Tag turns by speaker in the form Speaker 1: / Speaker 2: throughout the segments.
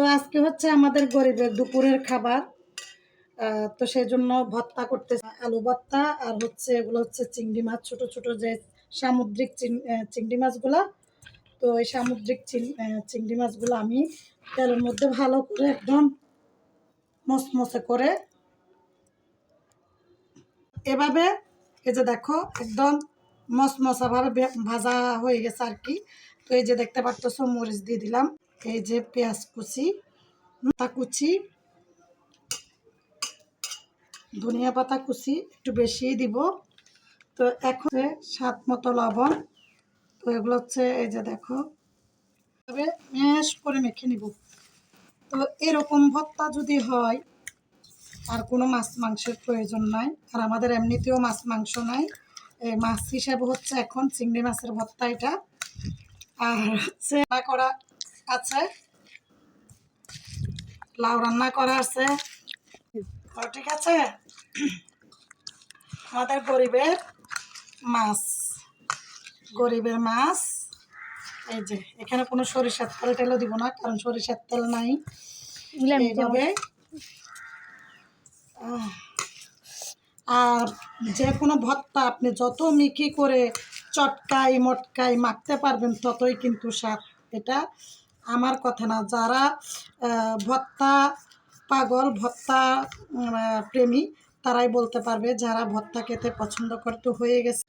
Speaker 1: তো আজকে হচ্ছে আমাদের গরিবের দুপুরের খাবার। তো সেই জন্য ভত্তা করতে আলু ভত্তা আর হচ্ছে এগুলো হচ্ছে চিংড়ি মাছ, ছোট ছোট যে সামুদ্রিক চিংড়ি মাছগুলো। তো এই সামুদ্রিক চিংড়ি মাছগুলো আমি তেলের মধ্যে ভালো করে একদম মসমসে করে এভাবে এই যে দেখো একদম মসমসা ভাবে ভাজা হয়ে গেছে আর কি। তো এই যে দেখতে পাচ্ছ মরিচ দিয়ে দিলাম। এই যে পেঁয়াজ কুচি পাতা কুচি, ধনিয়া পাতা কুচি, একটু বেশিই দিব। তো এখন স্বাদ মতো লবণ, তো এগুলো হচ্ছে এই যে দেখো তবে ম্যাশ করে মেখে নিব। তো এরকম ভত্তা যদি হয়, আর কোনো মাছ মাংসের প্রয়োজন নাই। আর আমাদের এমনিতেও মাছ মাংস নাই। এই মাছ হিসাবে হচ্ছে এখন চিংড়ি মাছের ভত্তা এটা। আর হচ্ছে করা আছে। লাউ রান্না করা আছে। ঠিক আছে? আমাদের গরিবের মাছ। গরিবের মাছ। এই যে এখানে কোনো সরিষার তেল টেলও দিব না কারণ সরিষার তেল নাই। এইভাবে। আর যে কোনো ভর্তা আপনি যত মিকি করে চটকাই মটকাই মাখতে পারবেন ততই কিন্তু স্বাদ। এটা আমার কথা না যারা ভত্তা পাগল ভত্তা প্রেমী তারাই বলতে পারবে যারা ভত্তা খেতে পছন্দ করে তো হয়ে গেছে।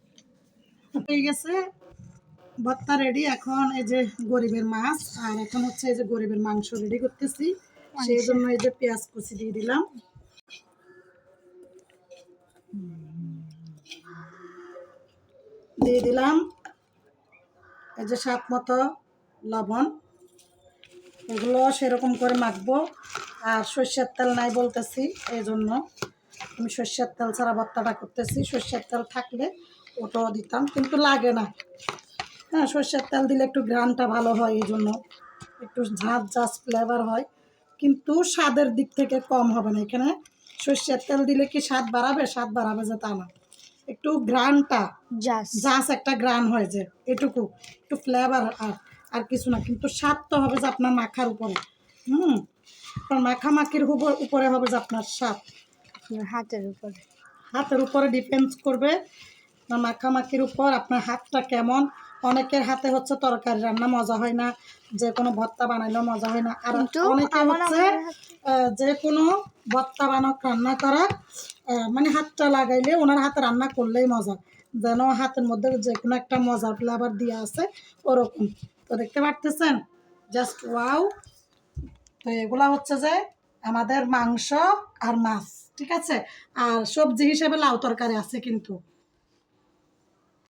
Speaker 1: হয়ে গেছে ভর্তা রেডি এখন এই যে গরিবের মাছ আর এখন হচ্ছে এই যে গরিবের মাংস রেডি করতেছি। সেই জন্য এই যে পেঁয়াজ কুচি দিয়ে দিলাম। দিয়ে দিলাম এই যে স্বাদ মতো লবণ। এগুলো সেরকম করে মাখবো। আর সর্ষের তেল নাই বলতেছি এই জন্য আমি সর্ষের তেল ছাড়া ভর্তাটা করতেছি। সর্ষের তেল থাকলে ওটাও দিতাম কিন্তু লাগে না। হ্যাঁ সর্ষের তেল দিলে একটু গ্রানটা ভালো হয় এই জন্য একটু ঝাঁঝ ঝাঁঝ ফ্লেভার হয়। কিন্তু স্বাদের দিক থেকে কম হবে না এখানে। সর্ষের তেল দিলে কি স্বাদ বাড়াবে? স্বাদ বাড়াবে যে তা না। একটু গ্রানটা
Speaker 2: জাস
Speaker 1: একটা গ্রান হয়ে যায় এটুকু। একটু ফ্লেভার আর আর কিছু না কিন্তু স্বাদ তো হবে যে আপনার মাখার উপরে। হুম? কারণ মাখামাখির উপর- উপরে হবে যে আপনার স্বাদ।
Speaker 2: হাতের উপরে।
Speaker 1: হাতের উপরে ডিপেন্ডস করবে আপনার মাখামাখির উপর আপনার হাতটা কেমন। অনেকের হাতে হচ্ছে তরকারি রান্না মজা হয় না যে কোনো ভর্তা বানাইলেও মজা হয় না। আর অনেকে হচ্ছে যে কোনো ভর্তা বানক রান্না করা মানে হাতটা লাগাইলে ওনার হাতে রান্না করলেই মজা। যেন হাতের মধ্যে যে কোনো একটা মজার ফ্লেভার দিয়ে আছে ওরকম। তো দেখতে পারতেছেন? জাস্ট ওয়াও তো এগুলা হচ্ছে যে আমাদের মাংস আর মাছ, ঠিক আছে? আর সবজি হিসেবে লাউ তরকারি আছে কিন্তু।